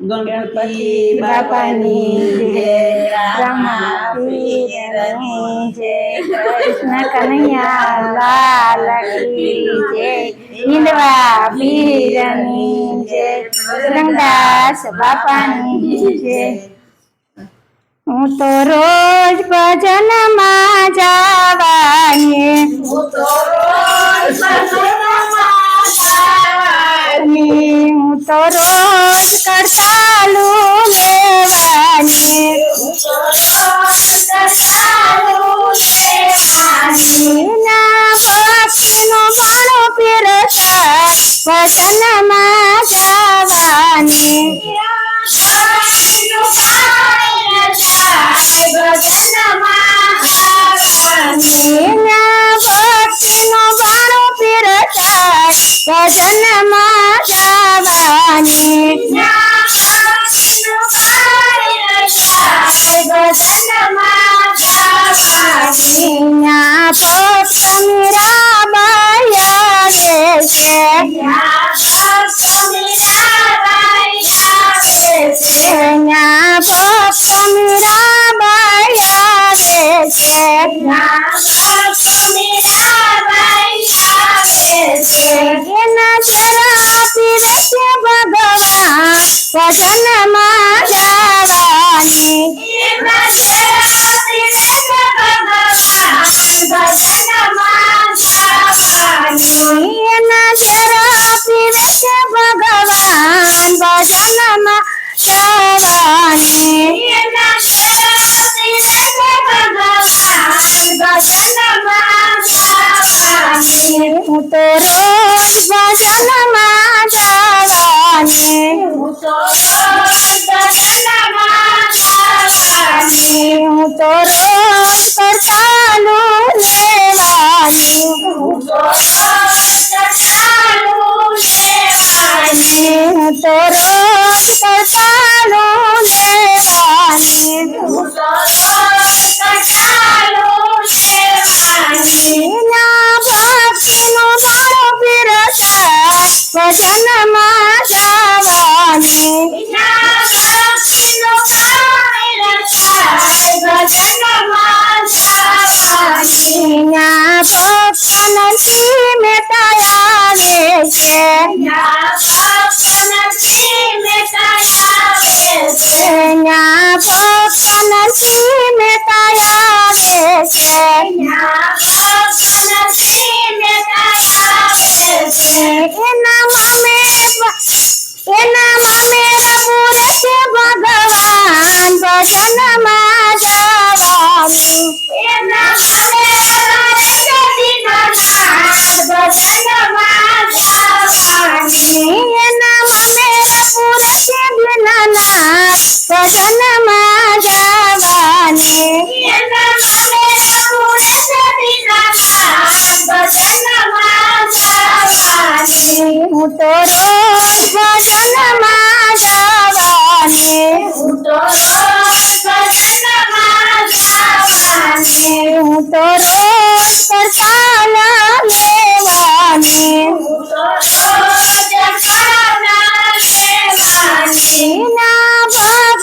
ગણપતિ બાપાની જય રમા પીરની જય કૃષ્ણ કનૈયા લાલ જય હિંદવા પીરની જય રંગદાસ બાપાની જય. હું તો રોજ ભજનમાં Sir, can રોજ કરતાનું લેવાની હું તો રોજ કરતાનું લેવાની ના ભક્તિનું ઘણું પીરસાય ભજનમાં હું તો રોજ ભજનમાં જવાની હું તો રોજ કરતાલા લેવાની. ના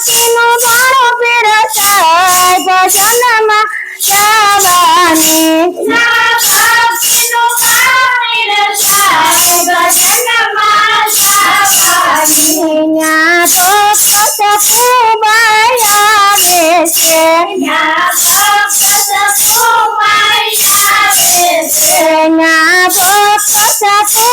What's up?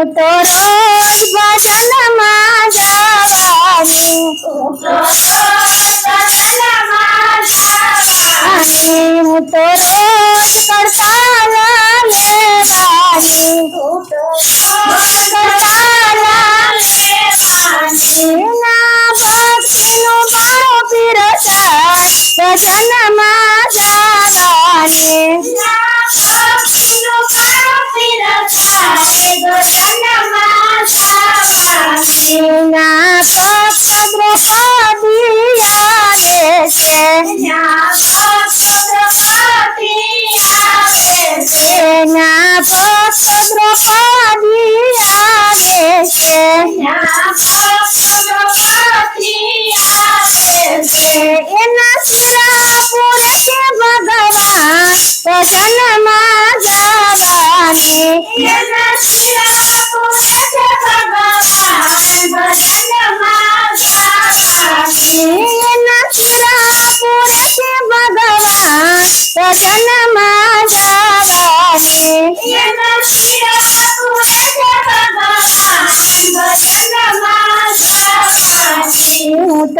মতো বাজান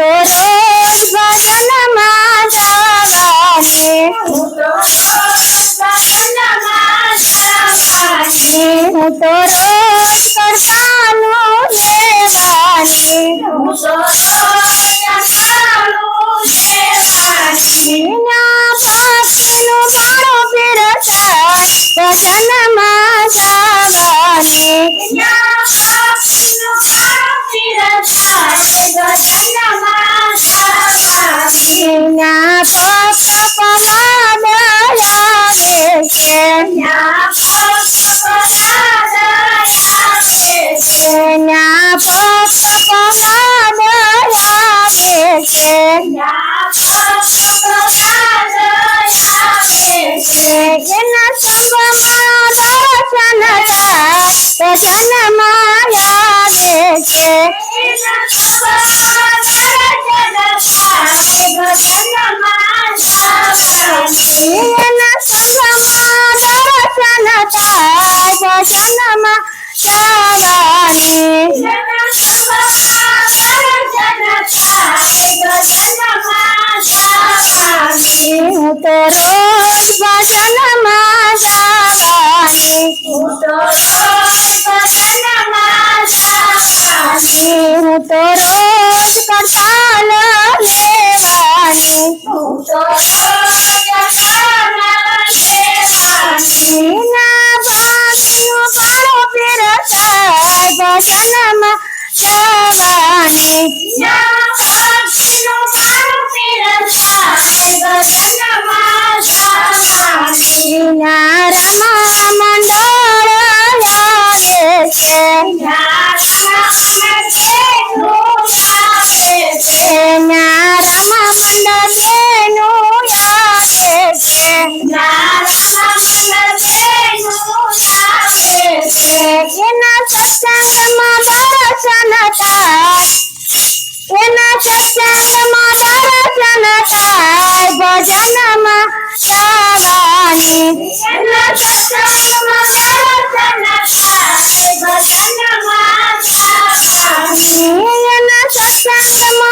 હું તો રોજ ભજનમાં જવાની હું તો રોજ કરતાનું લેવાની એના ભક્તિનું બાળો પીરસાય ભજનમાં वचन माया देखे वचन मायानी આવે છે એના સંભમાં દર્શન થાય ભજનમાં જવાની હું તો રોજ ભજનમાં જવાની હું તો રોજ કરતાલ લેવાની એના సత్యాంగమా దర్శనత ఎన సత్యాంగమా దర్శనత భజనమ సావాని ఎన సత్యాంగమా దర్శనత భజనమ సావాని ఎన సత్యాంగమా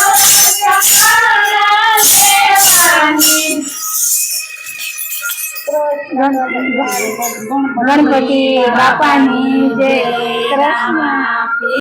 ગણપતિ બાપાની જય કૃષ્ણ